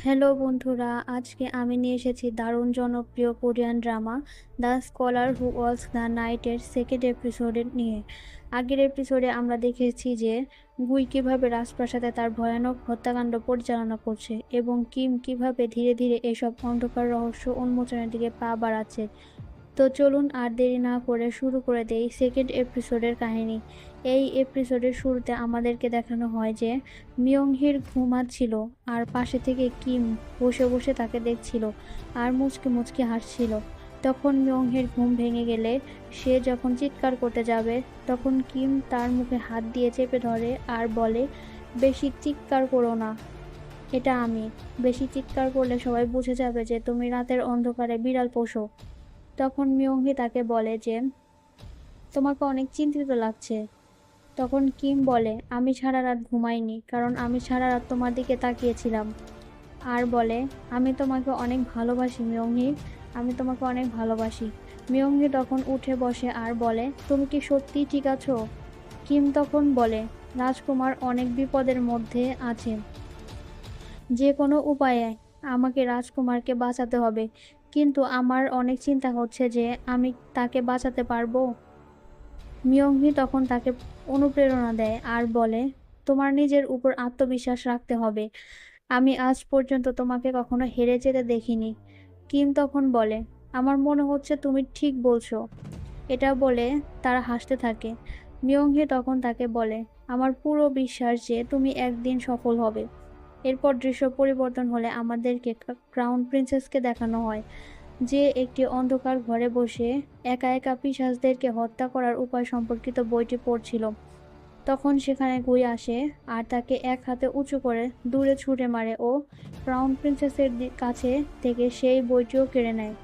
Hello বন্ধুরা, আজকে আমি নিয়ে এসেছি দারুণ জনপ্রিয় Korean drama the scholar who walks the নাইটের second এপিসোডে নিয়ে। আগের এপিসোডে আমরা দেখেছি যে গুই কীভাবে রাজপ্রাসাদে তার ভয়ানক হত্যাকাণ্ড পরিচালনা করছে এবং কিম কীভাবে ধীরে ধীরে এসব অন্ধকার রহস্য উন্মোচনের দিকে পা বাড়াচ্ছে। তো চলুন আর দেরি না করে শুরু করে দেই সেকেন্ড এপিসোডের কাহিনী। এই এপিসোডের শুরুতে আমাদেরকে দেখানো হয় যে মিয়ংহির ঘুমাচ্ছিল আর পাশে থেকে কিম বসে বসে তাকে দেখছিল আর মুচকে মুচকে হাসছিল। তখন মিয়ংহির ঘুম ভেঙে গেলে সে যখন চিৎকার করতে যাবে, তখন কিম তার মুখে হাত দিয়ে চেপে ধরে আর বলে, বেশি চিৎকার করো না। এটা আমি। বেশি চিৎকার করলে সবাই বুঝে যাবে যে তুমি রাতের অন্ধকারে বিড়াল পোষো। তখন মিয়ংহি তাকে বলে যে, তোমাকে অনেক চিন্তিত লাগছে। তখন কিম বলে, আমি সারা রাত ঘুমাইনি, কারণ আমি সারা রাত তোমার দিকে তাকিয়েছিলাম। আর বলে, আমি তোমাকে অনেক ভালোবাসি মিয়ংহি আমি তোমাকে অনেক ভালোবাসি। মিয়ংহি তখন উঠে বসে আর বলে, তুমি কি সত্যিই ঠিক আছো? কিম তখন বলে, রাজকুমার অনেক বিপদের মধ্যে আছে। যে কোনো উপায়ে আমাকে রাজকুমারকে বাঁচাতে হবে। কিন্তু আমার অনেক চিন্তা হচ্ছে যে আমি তাকে বাঁচাতে পারব? মিয়ংহি তখন তাকে অনুপ্রেরণা দেয় আর বলে, তোমার নিজের উপর আত্মবিশ্বাস রাখতে হবে। আমি আজ পর্যন্ত তোমাকে কখনো হেরে যেতে দেখিনি। কিম তখন বলে, আমার মনে হচ্ছে তুমি ঠিক বলছো। এটা বলে তারা হাসতে থাকে। মিয়ংহি তখন তাকে বলে, আমার পুরো বিশ্বাস যে তুমি একদিন সফল হবে। এরপর দৃশ্য পরিবর্তন হলে আমাদেরকে ক্রাউন প্রিন্সেসকে দেখানো হয়। যে একটি অন্ধকার ঘরে বসে একা একা পিসাজদেরকে হত্যা করার উপায় সম্পর্কিত বইটি পড়ছিল। তখন সেখানে গুই আসে আর তাকে এক হাতে উঁচু করে দূরে ছুটে মারে ও ক্রাউন প্রিন্সেসের কাছে থেকে সেই বইটিও কেড়ে নেয়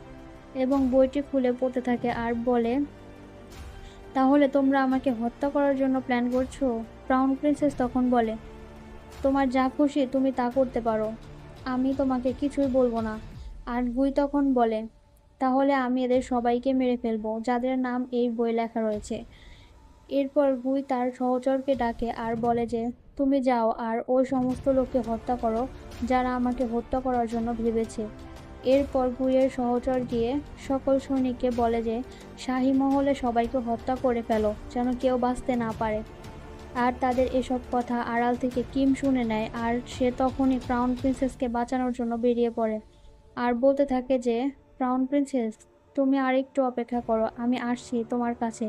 এবং বইটি খুলে পড়তে থাকে আর বলে, তাহলে তোমরা আমাকে হত্যা করার জন্য প্ল্যান করছ? ক্রাউন প্রিন্সেস তখন বলে, তোমার যা খুশি তুমি তা করতে পারো। আমি তোমাকে কিছুই বলব না। আর গুই তখন বলে, তাহলে আমি এদের সবাইকে মেরে ফেলব, যাদের নাম এই বই লেখা রয়েছে। এরপর গুই তার সহচরকে ডাকে আর বলে যে, তুমি যাও আর ওই সমস্ত লোককে হত্যা করো, যারা আমাকে হত্যা করার জন্য ভেবেছে। এরপর গুইয়ের সহচর গিয়ে সকল সৈনিককে বলে যে, শাহী মহলে সবাইকে হত্যা করে ফেলো, যেন কেউ বাঁচতে না পারে। আর তাদের এসব কথা আড়াল থেকে কিম শুনে নেয় আর সে তখনই ক্রাউন প্রিন্সেসকে বাঁচানোর জন্য বেরিয়ে পড়ে। আর বলতে থাকে যে ক্রাউন প্রিন্সেস তুমি আর একটু অপেক্ষা করো, আমি আসছি তোমার কাছে,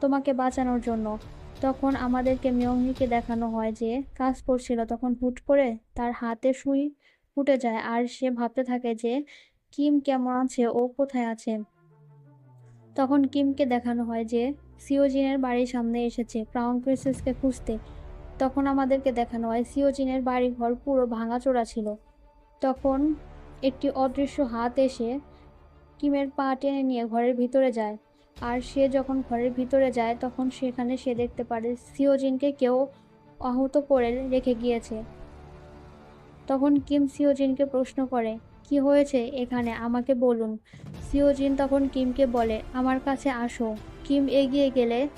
তোমাকে বাঁচানোর জন্য। তখন আমাদেরকে মিয়ংহিকে দেখানো হয় যে, কাজ করছিল, তখন হুট করে তার হাতে সুই ফুটে যায় আর সে ভাবতে থাকে যে, কিম কেমন আছে? ও কোথায় আছে? তখন কিমকে দেখানো হয় যে, সিওজিনের বাড়ির সামনে এসেছে ক্রাউন প্রিন্সেসকে খুঁজতে। তখন আমাদেরকে দেখানো হয় সিওজিনের বাড়ি ঘর পুরো ভাঙাচোরা ছিল। তখন একটি অদৃশ্য হাত এসে কিমের পা টেনে নিয়ে ঘরের ভিতরে যায়। আর সে যখন ঘরের ভিতরে যায়, তখন সেখানে সে দেখতে পারে সিওজিনকে কেউ আহত করে রেখে গিয়েছে। তখন কিম সিওজিনকে প্রশ্ন করে, কি হয়েছে এখানে? আমাকে বলুন। সিওজিন তখন কিমকে বলে, আমার কাছে আসো। কিম এগিয়ে গেলে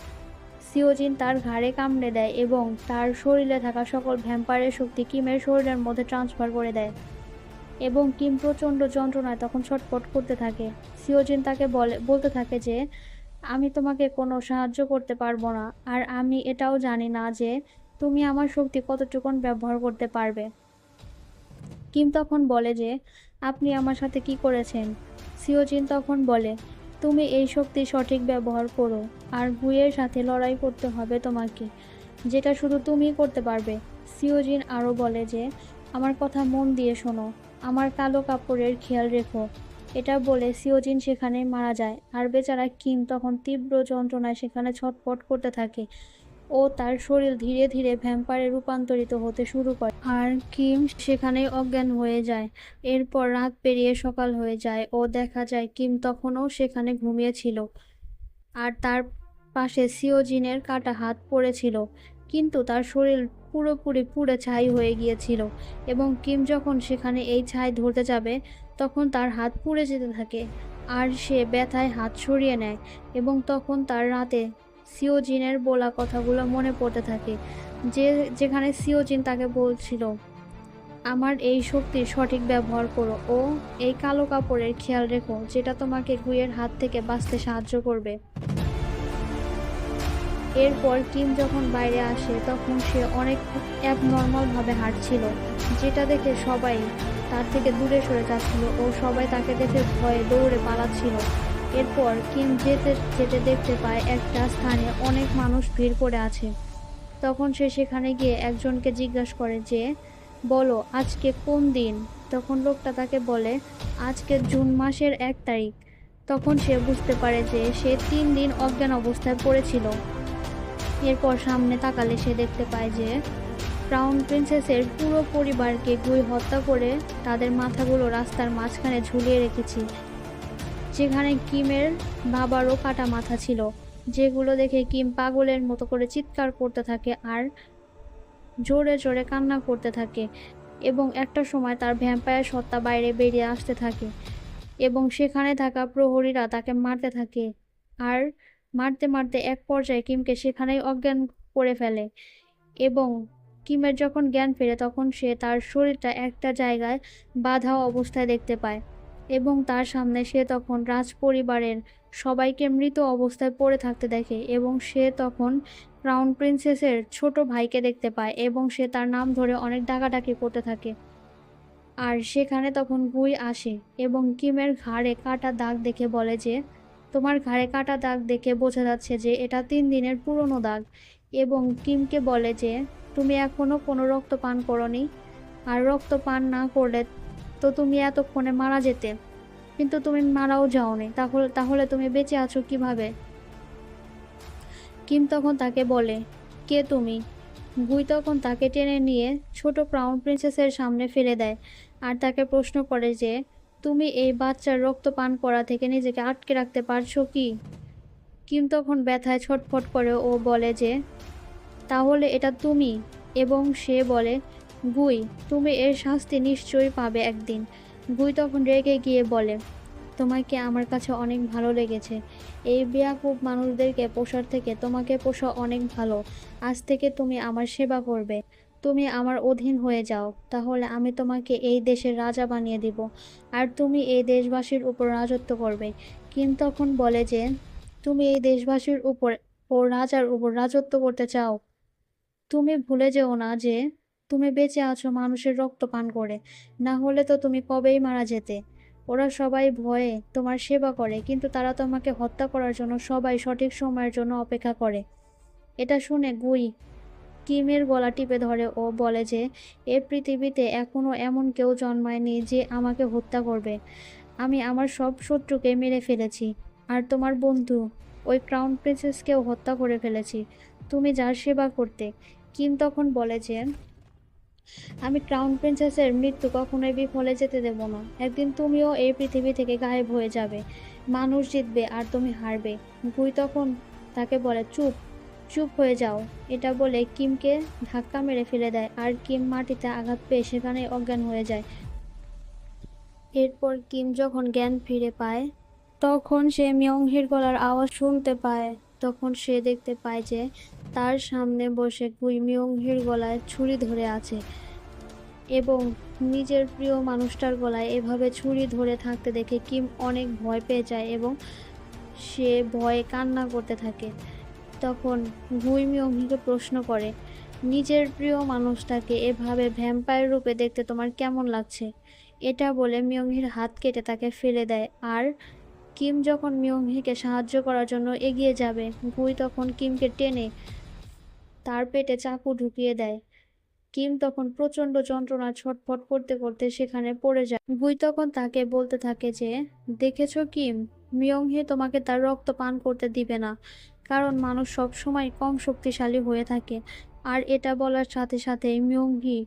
সিওজিন তার ঘাড়ে কামড়ে দেয় এবং তার শরীরে থাকা সকল ভ্যাম্পায়ারের শক্তি কিমের শরীরের মধ্যে ট্রান্সফার করে দেয়। এবং কিম প্রচণ্ড যন্ত্রণায় তখন ছটপট করতে থাকে। সিওজিন তাকে বলে, বলতে থাকে যে, আমি তোমাকে কোনো সাহায্য করতে পারব না, আর আমি এটাও জানি না যে, তুমি আমার শক্তি কতটুকুন ব্যবহার করতে পারবে। কিম তখন বলে যে, আপনি আমার সাথে কি করেছেন? সিওজিন তখন বলে, তুমি এই শক্তি সঠিক ব্যবহার করো, আর গুইয়ের সাথে লড়াই করতে হবে তোমাকে, যেটা শুধু তুমিই করতে পারবে। সিওজিন আরও বলে যে, আমার কথা মন দিয়ে শোনো আমার কালো কাপড়ের খেয়াল রেখো। এটা বলে সিওজিন সেখানে মারা যায়। আর বেচারা কিম তখন তীব্র যন্ত্রণায় সেখানে ছটপট করতে থাকে। ও তার শরীর ধীরে ধীরে ভ্যাম্পারে রূপান্তরিত হতে শুরু করে। আর কিম সেখানে অজ্ঞান হয়ে যায়। এরপর রাত পেরিয়ে সকাল হয়ে যায়। ও দেখা যায় কিম তখনও সেখানে ঘুমিয়েছিল। আর তার পাশে সিওজিনের কাটা হাত পড়েছিল। কিন্তু তার শরীর পুরোপুরি পুড়ে ছাই হয়ে গিয়েছিল এবং কিম যখন সেখানে এই ছাই ধরতে যাবে, তখন তার হাত পুড়ে যেতে থাকে আর সে ব্যথায় হাত সরিয়ে নেয় এবং তখন তার রাতে সিওজিনের বলা কথাগুলো মনে পড়তে থাকে, যে যেখানে সিওজিন তাকে বলছিল, আমার এই শক্তির সঠিক ব্যবহার করো, ও এই কালো কাপড়ের খেয়াল রেখো, যেটা তোমাকে গুইয়ের হাত থেকে বাঁচতে সাহায্য করবে। এরপর কিম যখন বাইরে আসে, তখন সে অনেক অ্যাবনর্মালভাবে হাঁটছিল, যেটা দেখে সবাই তার থেকে দূরে সরে যাচ্ছিল ও সবাই তাকে দেখে ভয়ে দৌড়ে পালাচ্ছিল। এরপর কিম যেতে যেতে দেখতে পায় একটা স্থানে অনেক মানুষ ভিড় করে আছে। তখন সে সেখানে গিয়ে একজনকে জিজ্ঞাসা করে যে, বলো, আজকে কোন দিন? তখন লোকটা তাকে বলে, আজকে জুন মাসের এক তারিখ। তখন সে বুঝতে পারে যে সে তিন দিন অজ্ঞান অবস্থায় পড়েছিল। এরপর সামনে তাকালে সে দেখতে পায় যে ক্রাউন প্রিন্সেসের পুরো পরিবারকে গুই হত্যা করে তাদের মাথাগুলো রাস্তার মাঝখানে ঝুলিয়ে রেখেছি, যেখানে কিমের বাবারও কাটা মাথা ছিল, যেগুলো দেখে কিম পাগলের মতো করে চিৎকার করতে থাকে আর জোরে জোরে কান্না করতে থাকে এবং একটা সময় তার ভ্যাম্পায়ার সত্তা বাইরে বেরিয়ে আসতে থাকে এবং সেখানে থাকা প্রহরীরা তাকে মারতে থাকে আর মারতে মারতে এক পর্যায়ে কিমকে সেখানেই অজ্ঞান করে ফেলে এবং কিমের যখন জ্ঞান ফেরে তখন সে তার শরীরটা একটা জায়গায় বাধা অবস্থায় দেখতে পায় এবং তার সামনে সে তখন রাজ পরিবারের সবাইকে মৃত অবস্থায় পড়ে থাকতে দেখে এবং সে তখন ক্রাউন প্রিন্সেসের ছোট ভাইকে দেখতে পায় এবং সে তার নাম ধরে অনেক ডাকাডাকি করতে থাকে। আর সেখানে তখন গুই আসে এবং কিমের ঘাড়ে কাটা দাগ দেখে বলে যে তোমার ঘাড়ে কাটা দাগ দেখে বোঝা যাচ্ছে যে এটা তিন দিনের পুরনো দাগ। এবং কিমকে বলে যে, তুমি এখনও কোনো রক্ত পান করনি। আর রক্ত পান না করলে তো তুমি এতক্ষণে মারা যেতে। কিন্তু তুমি মারাও যাওনি। তাহলে তাহলে তুমি বেঁচে আছো কীভাবে? কিম তখন তাকে বলে, কে তুমি? গুই তখন তাকে টেনে নিয়ে ছোট ক্রাউন প্রিন্সেসের সামনে ফেলে দেয়। আর তাকে প্রশ্ন করে যে তুমি এই বাচ্চার রক্ত পান করা থেকে নিজেকে আটকে রাখতে পারছ কি? কিম তখন ব্যথায় ছটফট করে ও বলে যে, তাহলে এটা তুমি। এবং সে বলে, গুই, তুমি এর শাস্তি নিশ্চয়ই পাবে একদিন। গুই তখন রেগে গিয়ে বলে, তোমাকে আমার কাছে অনেক ভালো লেগেছে। এই বেয়াকুব মানুষদেরকে পোষার থেকে তোমাকে পোষা অনেক ভালো। আজ থেকে তুমি আমার সেবা করবে। তুমি আমার অধীন হয়ে যাও, তাহলে আমি তোমাকে এই দেশের রাজা বানিয়ে দিব, আর তুমি এই দেশবাসীর উপর রাজত্ব করবে। কিম তখন বলে যে, তুমি এই দেশবাসীর উপর ও রাজার উপর রাজত্ব করতে চাও। তুমি ভুলে যেও না যে, তুমি বেঁচে আছো মানুষের রক্ত পান করে। না হলে তো তুমি কবেই মারা যেতে। ওরা সবাই ভয়ে তোমার সেবা করে, কিন্তু তারা তোমাকে হত্যা করার জন্য সবাই সঠিক সময়ের জন্য অপেক্ষা করে। এটা শুনে গুই কিমের গলা টিপে ধরে। ও বলে যে, এ পৃথিবীতে এখনও এমন কেউ জন্মায়নি যে আমাকে হত্যা করবে। আমি আমার সব শত্রুকে মেরে ফেলেছি। আর তোমার বন্ধু, ওই ক্রাউন প্রিন্সেসকেও হত্যা করে ফেলেছি। তুমি যার সেবা করতে। কিম তখন বলে যে, আমি ক্রাউন প্রিন্সেসের মৃত্যু কখনোই বিফলে যেতে দেব না। একদিন তুমিও এই পৃথিবী থেকে গায়েব হয়ে যাবে। মানুষ জিতবে আর তুমি হারবে। গুই তখন তাকে বলে, চুপ। চুপ হয়ে যাও। এটা বলে কিমকে ধাক্কা মেরে ফেলে দেয় আর কিম মাটিতে আঘাত পেয়ে সেখানে অজ্ঞান হয়ে যায়। এরপর কিম যখন জ্ঞান ফিরে পায়, তখন সে মিয়ংহির গলার আওয়াজ শুনতে পায়। তখন সে দেখতে পায় যে তার সামনে বসে মিয়ংহির গলায় ছুরি ধরে আছে এবং নিজের প্রিয় মানুষটার গলায় এভাবে ছুরি ধরে থাকতে দেখে কিম অনেক ভয় পেয়ে যায় এবং সে ভয়ে কান্না করতে থাকে। তখন গুই মিয়ংহিকে প্রশ্ন করে, নিজের প্রিয় মানুষটাকে এভাবে ভ্যাম্পায়ার রূপে দেখতে তোমার কেমন লাগছে? এটা বলে মিয়ংহির হাত কেটে তাকে ফেলে দেয়। আর কিম যখন মিয়ংহিকে সাহায্য করার জন্য এগিয়ে যাবে গুই তখন কিমকে টেনে তার পেটে চাকু ঢুকিয়ে দেয়। কিম তখন প্রচণ্ড যন্ত্রণা ছটফট করতে করতে সেখানে পড়ে যায়। গুই তখন তাকে বলতে থাকে যে, দেখেছ কিম, মিয়ংহি তোমাকে তার রক্ত পান করতে দিবে না। কারণ মানুষ সব সময় কম শক্তিশালী হয়ে থাকে। আর এটা বলার সাথে সাথে মিয়ংহি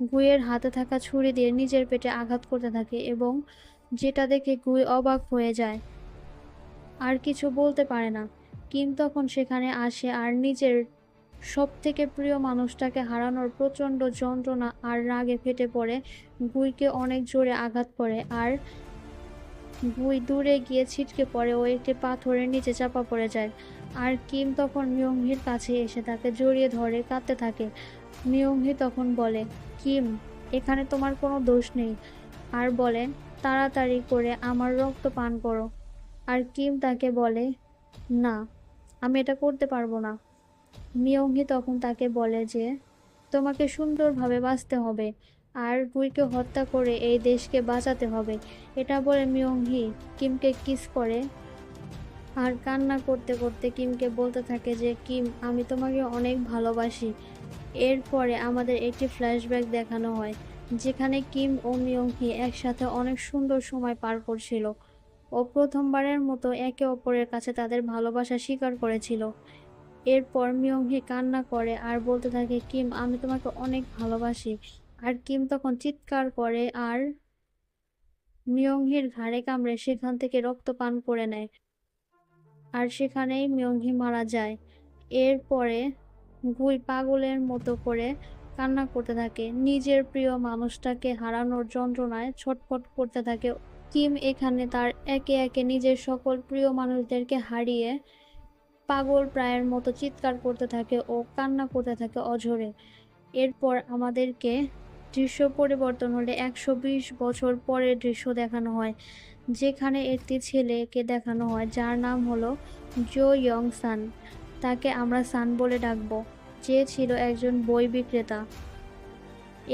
গুইয়ের হাতে থাকা ছুরি দিয়ে নিজের পেটে আঘাত করতে থাকে এবং যেটা দেখে গুই অবাক হয়ে যায়। আর কিছু বলতে পারে না। কিম তখন সেখানে আসে আর নিজের সব থেকে প্রিয় মানুষটাকে হারানোর প্রচণ্ড যন্ত্রণা আর রাগে ফেটে পড়ে। গুইকে অনেক জোরে আঘাত করে আর গুই দূরে গিয়ে ছিটকে পড়ে ও একটি পাথরের নিচে চাপা পড়ে যায়। আর কিম তখন মিয়ংহির কাছে এসে তাকে জড়িয়ে ধরে, কাঁদতে থাকে। মিয়ংহি তখন বলে, কিম, এখানে তোমার কোনো দোষ নেই। আর বলে, তাড়াতাড়ি করে আমার রক্ত পান করো। আর কিম তাকে বলে, না, আমি এটা করতে পারব না। মিয়ংহি তখন তাকে বলে যে, তোমাকে সুন্দরভাবে বাঁচতে হবে আর রুইকে হত্যা করে এই দেশকে বাঁচাতে হবে। এটা বলে মিয়ংহি কিমকে কিস করে। আর কান্না করতে করতে কিমকে বলতে থাকে যে, কিম, আমি তোমাকে অনেক ভালোবাসি। এরপরে আমাদের একটি ফ্ল্যাশব্যাক দেখানো হয়, যেখানে কিম ও মিয়ংহি একসাথে অনেক সুন্দর সময় পার করছিল ও প্রথমবারের মতো একে অপরের কাছে তাদের ভালোবাসা স্বীকার করেছিল। এরপর মিয়ংহি কান্না করে আর বলতে থাকে, কিম, আমি তোমাকে অনেক ভালোবাসি। আর কিম তখন চিৎকার করে আর মিয়ংহির ঘাড়ে কামড়ে সেখান থেকে রক্ত পান করে নেয়। আর সেখানেই মিয়ংহি মারা যায়। এরপরে গুই পাগলের মতো করে কান্না করতে থাকে। নিজের প্রিয় মানুষটাকে হারানোর যন্ত্রণায় ছটফট করতে থাকে। কিম এখানে তার একে একে নিজের সকল প্রিয় মানুষদেরকে হারিয়ে পাগল প্রায়ের মতো চিৎকার করতে থাকে ও কান্না করতে থাকে অঝরে। এরপর আমাদেরকে দৃশ্য পরিবর্তন হলে একশো বিশ বছর পরের দৃশ্য দেখানো হয়। যেখানে একটি ছেলেকে দেখানো হয়, যার নাম হলো জো ইয়ং সান তাকে আমরা সান বলে ডাকবো। যে ছিল একজন বই বিক্রেতা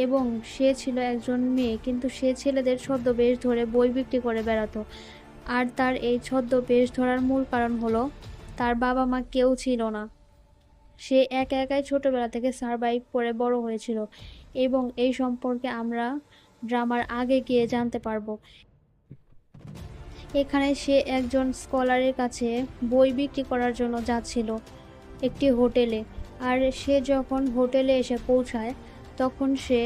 এবং সে ছিল একজন মেয়ে, কিন্তু সে ছেলেদের ছদ্মবেশ ধরে বই বিক্রি করে বেড়াতো। আর তার এই ছদ্মবেশ ধরার মূল কারণ হলো, তার বাবা মা কেউ ছিল না। সে একা একাই ছোটবেলা থেকে সারভাইভ করে বড় হয়েছিল এবং এই সম্পর্কে আমরা ড্রামার আগে গিয়ে জানতে পারব। এখানে সে একজন স্কলারের কাছে বই বিক্রি করার জন্য যাচ্ছিল একটি হোটেলে। আর সে যখন হোটেলে এসে পৌঁছায়, তখন সে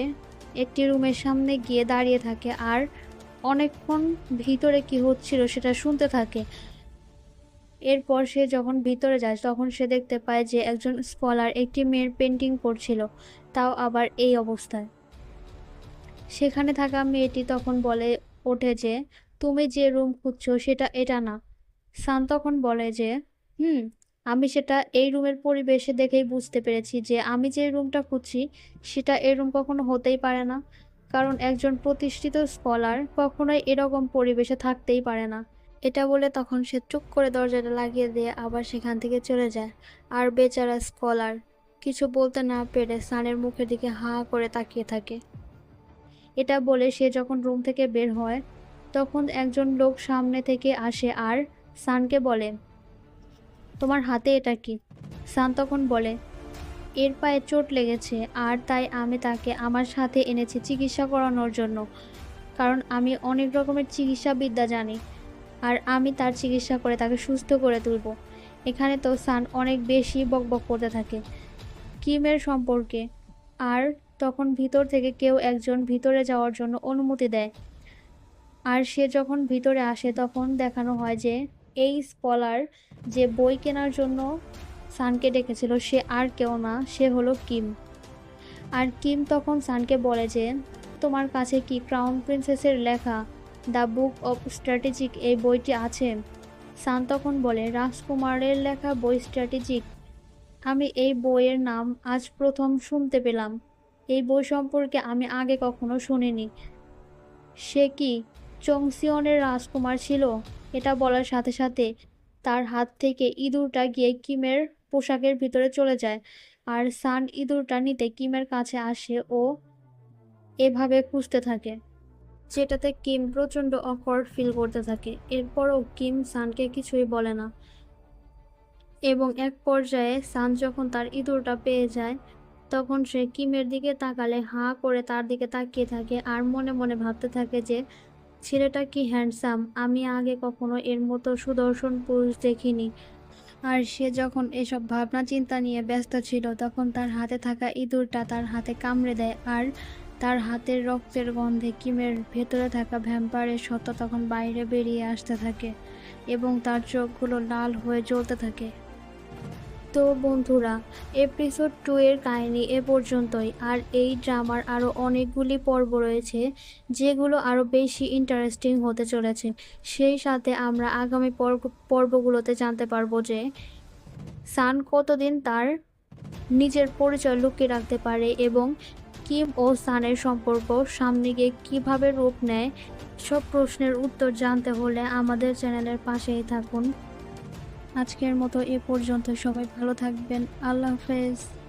একটি রুমের সামনে গিয়ে দাঁড়িয়ে থাকে আর অনেকক্ষণ ভিতরে কি হচ্ছিল সেটা শুনতে থাকে। এরপর সে যখন ভিতরে যায়, তখন সে দেখতে পায় যে একজন স্কলার একটি মেয়ের পেন্টিং করছিল, তাও আবার এই অবস্থায়। সেখানে থাকা মেয়েটি তখন বলে ওঠে যে তুমি যে রুম খুঁজছো সেটা এটা না। সান তখন বলে যে, হুম, আমি সেটা এই রুমের পরিবেশে দেখেই বুঝতে পেরেছি যে আমি যে রুমটা খুঁজছি, সেটা এই রুম কখনো হতেই পারে না। কারণ একজন প্রতিষ্ঠিত স্কলার কখনোই এরকম পরিবেশে থাকতেই পারে না। এটা বলে তখন সে চুপ করে দরজাটা লাগিয়ে দিয়ে আবার সেখান থেকে চলে যায়। আর বেচারা স্কলার কিছু বলতে না পেরে সানের মুখের দিকে হা করে তাকিয়ে থাকে। এটা বলে সে যখন রুম থেকে বের হয় তখন একজন লোক সামনে থেকে আসে আর সানকে বলে, তোমার হাতে এটা কি? সান তখন বলে, এর পায়ে চোট লেগেছে আর তাই আমি তাকে আমার সাথে এনেছি চিকিৎসা করানোর জন্য, কারণ আমি অনেক রকমের চিকিৎসাবিদ্যা জানি আর আমি তার চিকিৎসা করে তাকে সুস্থ করে তুলব। এখানে তো সান অনেক বেশি বকবক করতে থাকে কিমের সম্পর্কে। আর তখন ভিতর থেকে কেউ একজন ভিতরে যাওয়ার জন্য অনুমতি দেয়। আর সে যখন ভিতরে আসে, তখন দেখানো হয় যে এই স্কলার যে বই কেনার জন্য সানকে ডেকেছিল, সে আর কেউ না, সে হলো কিম। আর কিম তখন সানকে বলে যে, তোমার কাছে কি ক্রাউন প্রিন্সেসের লেখা, দ্য বুক অফ স্ট্র্যাটেজিক, এই বইটি আছে? সান তখন বলে, রাজকুমারের লেখা বই স্ট্র্যাটেজিক। আমি এই বইয়ের নাম আজ প্রথম শুনতে পেলাম। এই বই সম্পর্কে আমি আগে কখনো শুনিনি। সে কি চংসিয়নের রাজকুমার ছিল। এটা বলার সাথে সাথে তার হাত থেকে ইঁদুরটা গিয়ে কিমের পোশাকের ভিতরে চলে যায় আর সান ইঁদুরটা নিতে কিমের কাছে আসে ও এভাবে খুঁজতে থাকে, যেটাতে কিম প্রচণ্ড অকওয়ার্ড ফিল করতে থাকে। এরপরও কিম সানকে কিছুই বলে না। এবং এক পর্যায়ে সান যখন তার ইঁদুরটা পেয়ে যায়, তখন সে কিমের দিকে তাকালে হাঁ করে তার দিকে তাকিয়ে থাকে আর মনে মনে ভাবতে থাকে যে ছেলেটা কি হ্যান্ডসাম আমি আগে কখনো এর মতো সুদর্শন পুরুষ দেখিনি। আর সে যখন এসব ভাবনা চিন্তা নিয়ে ব্যস্ত ছিল, তখন তার হাতে থাকা ইঁদুরটা তার হাতে কামড়ে দেয় আর তার হাতের রক্তের গন্ধে কিমের ভেতরে থাকা ভ্যাম্পায়ারের সত্তা তখন বাইরে বেরিয়ে আসতে থাকে এবং তার চোখগুলো লাল হয়ে জ্বলতে থাকে। তো বন্ধুরা এপিসোড টু এর কাহিনী এ পর্যন্তই। আর এই ড্রামার আরও অনেকগুলি পর্ব রয়েছে, যেগুলো আরও বেশি ইন্টারেস্টিং হতে চলেছে। সেই সাথে আমরা আগামী পর্ব, পর্বগুলোতে জানতে পারব যে সান কতদিন তার নিজের পরিচয় লুকিয়ে রাখতে পারে এবং কিম ও সানের সম্পর্ক সামনে গিয়ে কীভাবে রূপ নেয়, সব প্রশ্নের উত্তর জানতে হলে আমাদের চ্যানেলের পাশেই থাকুন। আজকের মতো এ পর্যন্ত সবাই ভালো থাকবেন। আল্লাহ হাফেজ।